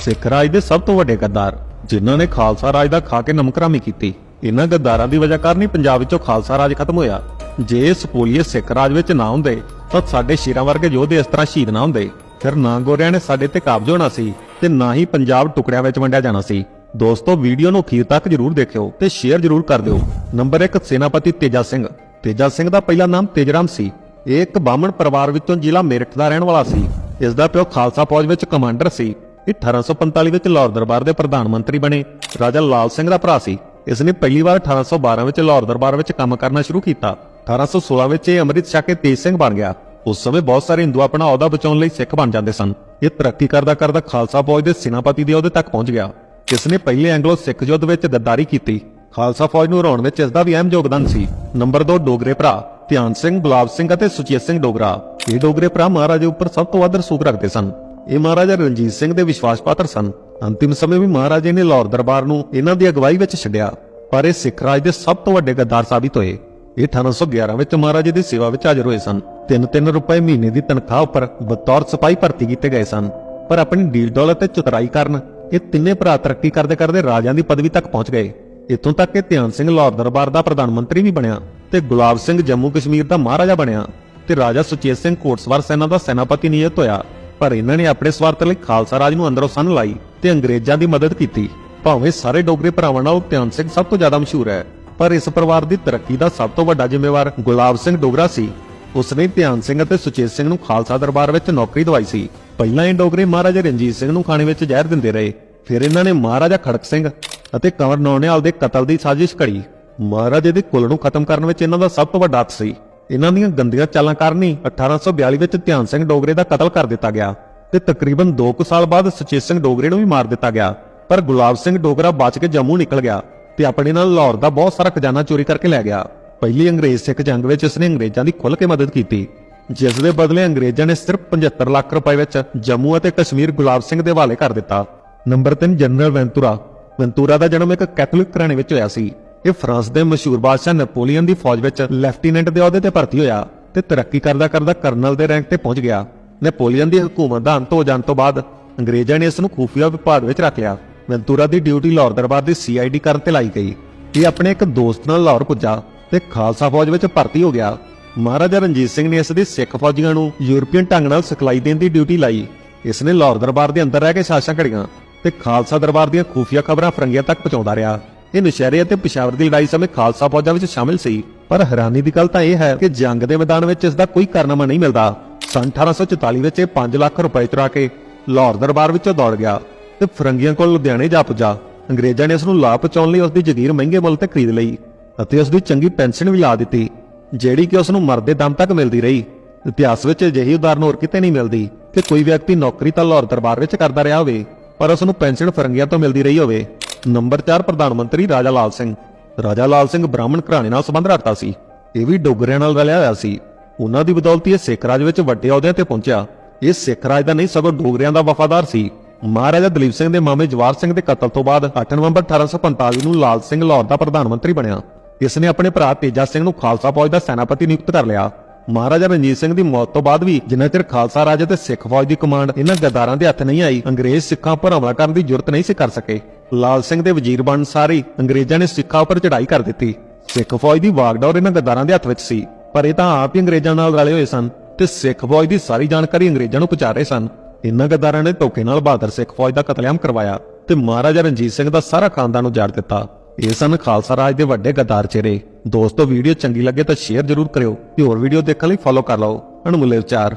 ਸਿੱਖ ਰਾਜ ਦੇ ਸਭ ਤੋਂ ਵੱਡੇ ਗੱਦਾਰ, ਜਿਨ੍ਹਾਂ ਨੇ ਖਾਲਸਾ ਰਾਜ ਦਾ ਖਾ ਕੇ ਨਮਕਰਾਮੀ ਕੀਤੀ। ਇਹਨਾਂ ਗੱਦਾਰਾਂ ਦੀ ਵਜ੍ਹਾ ਕਾਰਨ ਹੀ ਪੰਜਾਬ ਵਿੱਚੋਂ ਖਾਲਸਾ ਰਾਜ ਖਤਮ ਹੋਇਆ। ਜੇ ਸਪੋਲੀਏ ਸਿੱਖ ਰਾਜ ਵਿੱਚ ਨਾ ਹੁੰਦੇ, ਤਾਂ ਸਾਡੇ ਸ਼ੇਰਾਂ ਵਰਗੇ ਯੋਧੇ ਇਸ ਤਰ੍ਹਾਂ ਸ਼ਹੀਦ ਨਾ ਹੁੰਦੇ। ਫਿਰ ਨਾ ਗੋਰਿਆਂ ਨੇ ਸਾਡੇ ਤੇ ਕਾਬਜ਼ ਹੋਣਾ ਸੀ ਤੇ ਨਾ ਹੀ ਪੰਜਾਬ ਟੁਕੜਿਆਂ ਵਿੱਚ ਵੰਡਿਆ ਜਾਣਾ ਸੀ। ਦੋਸਤੋ, ਵੀਡੀਓ ਨੂੰ ਅਖੀਰ ਤੱਕ ਜਰੂਰ ਦੇਖਿਓ ਤੇ ਸ਼ੇਅਰ ਜਰੂਰ ਕਰ ਦਿਓ। ਨੰਬਰ 1 ਸੈਨਾਪਤੀ ਤੇਜਾ ਸਿੰਘ। ਤੇਜਾ ਸਿੰਘ ਦਾ ਪਹਿਲਾ ਨਾਮ ਤੇਜਰਾਮ ਸੀ। ਇਹ ਇੱਕ ਬਾਹਮਣ ਪਰਿਵਾਰ ਵਿੱਚੋਂ ਜ਼ਿਲ੍ਹਾ ਮੇਰਠ ਦਾ ਰਹਿਣ ਵਾਲਾ ਸੀ। ਇਸ ਦਾ ਪਿਓ ਖਾਲਸਾ ਫੌਜ ਵਿੱਚ ਕਮਾਂਡਰ ਸੀ। 1845 ਵਿੱਚ ਲਾਹੌਰ ਦਰਬਾਰ ਦੇ ਪ੍ਰਧਾਨ ਮੰਤਰੀ ਬਣੇ। ਰਾਜਾ ਲਾਲ ਸਿੰਘ ਦਾ ਭਰਾ ਸੀ। ਇਸ ਨੇ ਪਹਿਲੀ ਵਾਰ 1812 ਵਿੱਚ ਲਾਹੌਰ ਦਰਬਾਰ ਵਿੱਚ ਕੰਮ ਕਰਨਾ ਸ਼ੁਰੂ ਕੀਤਾ। 1816 ਵਿੱਚ ਇਹ ਅੰਮ੍ਰਿਤ ਛਕ ਕੇ ਤੇਜ ਸਿੰਘ ਬਣ ਗਿਆ। ਉਸ ਸਮੇਂ ਬਹੁਤ ਸਾਰੇ ਹਿੰਦੂ ਆਪਣਾ ਅਹੁਦਾ ਬਚਾਉਣ ਲਈ ਸਿੱਖ ਬਣ ਜਾਂਦੇ ਸਨ। ਇਹ ਤਰੱਕੀ ਕਰਦਾ ਕਰਦਾ ਖਾਲਸਾ ਫੌਜ ਦੇ ਸੈਨਾਪਤੀ ਦੇ ਅਹੁਦੇ ਤੱਕ ਪਹੁੰਚ ਗਿਆ। ਇਸ ਨੇ ਪਹਿਲੇ ਐਂਗਲੋ ਸਿੱਖ ਯੁੱਧ ਵਿੱਚ ਗੱਦਾਰੀ ਕੀਤੀ। ਖਾਲਸਾ ਫੌਜ ਨੂੰ ਹਰਾਉਣ ਵਿੱਚ ਇਸ ਦਾ ਵੀ ਅਹਿਮ ਯੋਗਦਾਨ ਸੀ। ਨੰਬਰ 2 ਡੋਗਰੇ ਭਰਾ, ਧਿਆਨ ਸਿੰਘ, ਗੁਲਾਬ ਸਿੰਘ ਅਤੇ ਸੁਚੇਤ ਸਿੰਘ ਡੋਗਰਾ। ਇਹ ਡੋਗਰੇ ਭਰਾ ਮਹਾਰਾਜੇ ਉੱਪਰ ਸਭ ਤੋਂ ਵੱਧ ਰਸੂਖ ਰੱਖਦੇ ਸਨ। ਇਹ ਮਹਾਰਾਜਾ ਰਣਜੀਤ ਸਿੰਘ ਦੇ ਵਿਸ਼ਵਾਸ ਪਾਤਰ ਸਨ। ਅੰਤਿਮ ਸਮੇਂ ਵੀ ਮਹਾਰਾਜੇ ਨੇ ਲਾਹੌਰ ਦਰਬਾਰ ਨੂੰ ਇਹਨਾਂ ਦੀ ਅਗਵਾਈ ਵਿੱਚ ਛੱਡਿਆ, ਪਰ ਇਹ ਸਿੱਖ ਰਾਜ ਦੇ ਸਭ ਤੋਂ ਵੱਡੇ ਗੱਦਾਰ ਸਾਬਿਤ ਹੋਏ। ਇਹ 1811 ਵਿੱਚ ਮਹਾਰਾਜੇ ਦੀ ਸੇਵਾ ਵਿੱਚ ਹਾਜ਼ਰ ਹੋਏ ਸਨ। 3-3 ਰੁਪਏ ਮਹੀਨੇ ਦੀ ਤਨਖਾਹ ਉੱਪਰ ਬਤੌਰ ਸਿਪਾਹੀ ਭਰਤੀ ਕੀਤੇ ਗਏ ਸਨ। ਪਰ ਆਪਣੀ ਡੀਲ ਦੌਲਤ ਤੇ ਚਤੁਰਾਈ ਕਾਰਨ ਇਹ ਤਿੰਨੇ ਭਰਾ ਤਰੱਕੀ ਕਰਦੇ ਕਰਦੇ ਰਾਜਾਂ ਦੀ ਪਦਵੀ ਤੱਕ ਪਹੁੰਚ ਗਏ। ਇਥੋਂ ਤੱਕ ਕਿ ਧਿਆਨ ਸਿੰਘ ਲਾਹੌਰ ਦਰਬਾਰ ਦਾ ਪ੍ਰਧਾਨ ਮੰਤਰੀ ਵੀ ਬਣਿਆ ਤੇ ਗੁਲਾਬ ਸਿੰਘ ਜੰਮੂ ਕਸ਼ਮੀਰ ਦਾ ਮਹਾਰਾਜਾ ਬਣਿਆ ਤੇ ਰਾਜਾ ਸੁਚੇਤ ਸਿੰਘ ਕੋਟਸਵਾਰ ਸੈਨਾ ਦਾ ਸੈਨਾਪਤੀ ਨਿਯੁਕਤ ਹੋਇਆ। ਪਰ ਇਹਨਾਂ ਨੇ ਆਪਣੇ ਸਵਾਰਥ ਲਈ ਖਾਲਸਾ ਰਾਜ ਨੂੰ ਅੰਦਰੋਂ ਸੰਨ ਲਾਈ ਤੇ ਅੰਗਰੇਜ਼ਾਂ ਦੀ ਮਦਦ ਕੀਤੀ। ਭਾਵੇਂ ਸਾਰੇ ਡੋਗਰੇ ਭਰਾਵਾਂ ਨਾਲੋਂ ਧਿਆਨ ਸਿੰਘ ਸਭ ਤੋਂ ਜ਼ਿਆਦਾ ਮਸ਼ਹੂਰ ਹੈ, ਪਰ ਇਸ ਪਰਿਵਾਰ ਦੀ ਤਰੱਕੀ ਦਾ ਸਭ ਤੋਂ ਵੱਡਾ ਜ਼ਿੰਮੇਵਾਰ ਗੁਲਾਬ ਸਿੰਘ ਡੋਗਰਾ ਸੀ। ਉਸਨੇ ਧਿਆਨ ਸਿੰਘ ਅਤੇ ਸੁਚੇਤ ਸਿੰਘ ਨੂੰ ਖਾਲਸਾ ਦਰਬਾਰ ਵਿੱਚ ਨੌਕਰੀ ਦਵਾਈ ਸੀ। ਪਹਿਲਾਂ ਇਹ ਡੋਗਰੇ ਮਹਾਰਾਜਾ ਰਣਜੀਤ ਸਿੰਘ ਨੂੰ ਖਾਣੇ ਵਿੱਚ ਜ਼ਹਿਰ ਦਿੰਦੇ ਰਹੇ, ਫਿਰ ਇਹਨਾਂ ਨੇ ਮਹਾਰਾਜਾ ਖੜਕ ਸਿੰਘ ਅਤੇ ਕੰਵਰ ਨੌਨਿਆਲ ਦੇ ਕਤਲ ਦੀ ਸਾਜ਼ਿਸ਼ ਘੜੀ। ਮਹਾਰਾਜੇ ਦੇ ਕੁੱਲ ਨੂੰ ਖਤਮ ਕਰਨ ਵਿੱਚ ਇਹਨਾਂ ਦਾ ਸਭ ਤੋਂ ਵੱਡਾ ਹੱਥ ਸੀ। ਇਹਨਾਂ ਦੀਆਂ ਗੰਦੀਆਂ ਚਾਲਾਂ ਕਾਰਨ ਹੀ 1842 ਵਿੱਚ ਧਿਆਨ ਸਿੰਘ ਡੋਗਰੇ ਦਾ ਕਤਲ ਕਰ ਦਿੱਤਾ ਗਿਆ ਤੇ ਤਕਰੀਬਨ 2 ਕੁ ਸਾਲ ਬਾਅਦ ਸੁਚੇਤ ਸਿੰਘ ਡੋਗਰੇ ਨੂੰ ਵੀ ਮਾਰ ਦਿੱਤਾ ਗਿਆ। ਪਰ ਗੁਲਾਬ ਸਿੰਘ ਡੋਗਰਾ ਬਚ ਕੇ ਜੰਮੂ ਨਿਕਲ ਗਿਆ ਤੇ ਆਪਣੇ ਨਾਲ ਲਾਹੌਰ ਦਾ ਬਹੁਤ ਸਾਰਾ ਖਜ਼ਾਨਾ ਚੋਰੀ ਕਰਕੇ ਲੈ ਗਿਆ। ਪਹਿਲੀ ਅੰਗਰੇਜ਼ ਸਿੱਖ ਜੰਗ ਵਿੱਚ ਇਸਨੇ ਅੰਗਰੇਜ਼ਾਂ ਦੀ ਖੁੱਲ੍ਹ ਕੇ ਮਦਦ ਕੀਤੀ। ਜਿਸ ਦੇ ਬਦਲੇ ਅੰਗਰੇਜ਼ਾਂ ਨੇ ਸਿਰਫ 75 ਲੱਖ ਰੁਪਏ ਵਿੱਚ ਜੰਮੂ ਅਤੇ ਕਸ਼ਮੀਰ ਗੁਲਾਬ ਸਿੰਘ ਦੇ ਹਵਾਲੇ ਕਰ ਦਿੱਤਾ। Number 3 general ਵੈਂਤੂਰਾ। ਵੈਂਤੂਰਾ ਦਾ ਜਨਮ ਇੱਕ ਕੈਥੋਲਿਕ ਘਰਾਣੇ ਵਿੱਚ ਹੋਇਆ ਸੀ। ਇਹ ਫਰਾਂਸ ਦੇ ਮਸ਼ਹੂਰ ਬਾਦਸ਼ਾਹ ਨੈਪੋਲੀਅਨ ਦੀ ਫੌਜ ਵਿੱਚ ਲੈਫਟੀਨੈਂਟ ਦੇ ਅਹੁਦੇ ਤੇ ਭਰਤੀ ਹੋਇਆ ਤੇ ਤਰੱਕੀ ਕਰਦਾ ਕਰਦਾ ਕਰਨਲ ਦੇ ਰੈਂਕ ਤੇ ਪਹੁੰਚ ਗਿਆ। ਨੈਪੋਲੀਅਨ ਦੀ ਹਕੂਮਤ ਦਾ ਅੰਤ ਹੋ ਜਾਣ ਤੋਂ ਬਾਅਦ ਅੰਗਰੇਜ਼ਾਂ ਨੇ ਇਸ ਨੂੰ ਖੂਫੀਆ ਵਿਭਾਗ ਵਿੱਚ ਰੱਖ ਲਿਆ। ਵੈਂਤੂਰਾ ਦੀ ਡਿਊਟੀ ਲਾਹੌਰ ਦਰਬਾਰ ਦੀ ਸੀਆਈਡੀ ਕਰਨ ਤੇ ਲਾਈ ਗਈ। ਇਹ ਆਪਣੇ ਇੱਕ ਦੋਸਤ ਨਾਲ ਲਾਹੌਰ ਪੁੱਜਾ ਤੇ ਖਾਲਸਾ ਫੌਜ ਵਿੱਚ ਭਰਤੀ ਹੋ ਗਿਆ। ਮਹਾਰਾਜਾ ਰਣਜੀਤ ਸਿੰਘ ਨੇ ਇਸ ਦੀ ਸਿੱਖ ਫੌਜੀਆਂ ਨੂੰ ਯੂਰਪੀਅਨ ਢੰਗ ਨਾਲ ਸਿਖਲਾਈ ਦੇਣ ਦੀ ਡਿਊਟੀ ਲਾਈ। ਇਸ ਨੇ ਲਾਹੌਰ ਦਰਬਾਰ ਦੇ ਅੰਦਰ ਰਹਿ ਕੇ ਸਾਸ਼ਾਂ ਘੜੀਆਂ ਤੇ ਖਾਲਸਾ ਦਰਬਾਰ ਦੀਆਂ ਖੂਫੀਆ ਖਬਰਾਂ ਫਰੰਗੀਆਂ ਤੱਕ ਪਹੁੰਚਾਉਂਦਾ ਰਿਹਾ। ਇਹ ਨਸ਼ਹਿਰੇ ਅਤੇ ਪਿਸ਼ਾਵਰ ਦੀ ਲੜਾਈ ਸਮੇਂ ਖਾਲਸਾ ਫੌਜਾਂ ਵਿੱਚ ਸ਼ਾਮਿਲ ਸੀ। ਪਰ ਹੈਰਾਨੀ ਦੀ ਗੱਲ ਤਾਂ ਇਹ ਹੈ ਕਿ ਜੰਗ ਦੇ ਮੈਦਾਨ ਵਿੱਚ ਇਸ ਦਾ ਕੋਈ ਕਾਰਨਾਮਾ ਨਹੀਂ ਮਿਲਦਾ। ਸੰਨ 1844 ਵਿੱਚ ਇਹ 5 ਲੱਖ ਰੁਪਏ ਚੁਰਾ ਕੇ ਲਾਹੌਰ ਦਰਬਾਰ ਵਿੱਚੋਂ ਦੌੜ ਗਿਆ ਤੇ ਫਰੰਗੀਆਂ ਕੋਲ ਲੁਧਿਆਣੇ ਜਾ ਪੁੱਜਾ। ਅੰਗਰੇਜ਼ਾਂ ਨੇ ਇਸ ਨੂੰ ਲਾਭ ਪਹੁੰਚਾਉਣ ਲਈ ਉਸ ਦੀ ਜ਼ਗੀਰ ਮਹਿੰਗੇ ਮੁੱਲ ਤੇ ਖਰੀਦ ਲਈ ਅਤੇ ਉਸ ਦੀ ਚੰਗੀ ਪੈਨਸ਼ਨ ਵੀ ਲਾ ਦਿੱਤੀ, ਜਿਹੜੀ ਕਿ ਉਸ ਨੂੰ ਮਰਦੇ ਦਮ ਤੱਕ ਮਿਲਦੀ ਰਹੀ। ਇਤਿਹਾਸ ਵਿੱਚ ਅਜਿਹੀ ਉਦਾਹਰਨ ਹੋਰ ਕਿਤੇ ਨਹੀਂ ਮਿਲਦੀ ਕਿ ਕੋਈ ਵਿਅਕਤੀ ਨੌਕਰੀ ਤਾਂ ਲਾਹੌਰ ਦਰਬਾਰ ਵਿੱਚ ਕਰਦਾ ਰਿਹਾ ਹੋਵੇ, ਪਰ ਉਸ ਨੂੰ ਪੈਨਸ਼ਨ ਫਰੰਗੀਆਂ ਤੋਂ ਮਿਲਦੀ ਰਹੀ ਹੋਵੇ। ਨੰਬਰ 4 ਪ੍ਰਧਾਨ ਮੰਤਰੀ ਰਾਜਾ ਲਾਲ ਸਿੰਘ। ਰਾਜਾ ਲਾਲ ਸਿੰਘ ਬ੍ਰਾਹਮਣ ਘਰਾਣੇ ਨਾਲ ਸੰਬੰਧ ਰੱਖਦਾ ਸੀ। ਇਹ ਵੀ ਡੋਗਰਿਆਂ ਨਾਲ ਰਲਿਆ ਹੋਇਆ ਸੀ। ਉਹਨਾਂ ਦੀ ਬਦੌਲਤ ਇਹ ਸਿੱਖ ਰਾਜ ਵਿੱਚ ਵੱਡੇ ਅਹੁਦਿਆਂ ਤੇ ਪਹੁੰਚਿਆ। ਇਹ ਸਿੱਖ ਰਾਜ ਦਾ ਨਹੀਂ, ਸਗੋਂ ਡੋਗਰਿਆਂ ਦਾ ਵਫਾਦਾਰ ਸੀ। ਮਹਾਰਾਜਾ ਦਲੀਪ ਸਿੰਘ ਦੇ ਮਾਮੇ ਜਵਾਰ ਸਿੰਘ ਦੇ ਕਤਲ ਤੋਂ ਬਾਅਦ 8 ਨਵੰਬਰ 1845 ਨੂੰ ਲਾਲ ਸਿੰਘ ਲਾਹੌਰ ਦਾ ਪ੍ਰਧਾਨ ਮੰਤਰੀ ਬਣਿਆ। ਇਸ ਨੇ ਆਪਣੇ ਭਰਾ ਤੇਜਾ ਸਿੰਘ ਨੂੰ ਖਾਲਸਾ ਫੌਜ ਦਾ ਸੈਨਾਪਤੀ ਨਿਯੁਕਤ ਕਰ ਲਿਆ। ਮਹਾਰਾਜਾ ਰਣਜੀਤ ਸਿੰਘ ਦੀ ਮੌਤ ਤੋਂ ਬਾਅਦ ਵੀ ਜਿੰਨਾ ਚਿਰ ਖਾਲਸਾ ਰਾਜ ਅਤੇ ਸਿੱਖ ਫੌਜ ਦੀ ਕਮਾਂਡ ਇਹਨਾਂ ਗਦਾਰਾਂ ਦੇ ਹੱਥ ਨਹੀਂ ਆਈ, ਅੰਗਰੇਜ਼ ਸਿੱਖਾਂ ਉੱਪਰ ਹਮਲਾ ਕਰਨ ਦੀ ਜ਼ਰੂਰਤ ਨਹੀਂ ਸੀ ਕਰ ਸਕੇ। ਲਾਲ ਸਿੰਘ ਦੇ ਵਜ਼ੀਰ ਬਣਨ ਸਾਰੇ। ਅੰਗਰੇਜ਼ਾਂ ਨੇ ਸਿੱਖਾਂ ਉੱਪਰ ਚੜ੍ਹਾਈ ਕਰ ਦਿੱਤੀ। ਸਿੱਖ ਫੌਜ ਦੀ ਵਾਗਡੋਰ ਇਹਨਾਂ ਗੱਦਾਰਾਂ ਦੇ ਹੱਥ ਵਿੱਚ ਸੀ। ਪਰ ਇਹ ਤਾਂ ਆਪ ਹੀ ਅੰਗਰੇਜ਼ਾਂ ਨਾਲ ਰਲੇ ਹੋਏ ਸਨ ਤੇ ਸਿੱਖ ਫੌਜ ਦੀ ਸਾਰੀ ਜਾਣਕਾਰੀ ਅੰਗਰੇਜ਼ਾਂ ਨੂੰ ਪਹੁੰਚਾ ਰਹੇ ਸਨ। ਇਹਨਾਂ ਗੱਦਾਰਾਂ ਨੇ ਧੋਖੇ ਨਾਲ ਬਹਾਦਰ ਸਿੱਖ ਫੌਜ ਦਾ ਕਤਲੇਆਮ ਕਰਵਾਇਆ ਤੇ ਮਹਾਰਾਜਾ ਰਣਜੀਤ ਸਿੰਘ ਦਾ ਸਾਰਾ ਖਾਨਦਾਨ ਉਜਾੜ ਦਿੱਤਾ। ਇਹ ਸਨ ਖਾਲਸਾ ਰਾਜ ਦੇ ਵੱਡੇ ਗੱਦਾਰ ਚਿਹਰੇ। ਦੋਸਤੋ, ਵੀਡੀਓ ਚੰਗੀ ਲੱਗੇ ਤਾਂ ਸ਼ੇਅਰ ਜ਼ਰੂਰ ਕਰਿਓ ਤੇ ਹੋਰ ਵੀਡੀਓ ਦੇਖਣ ਲਈ ਫੋਲੋ ਕਰ ਲਓ। ਅਣਮੁੱਲੇ ਵਿਚਾਰ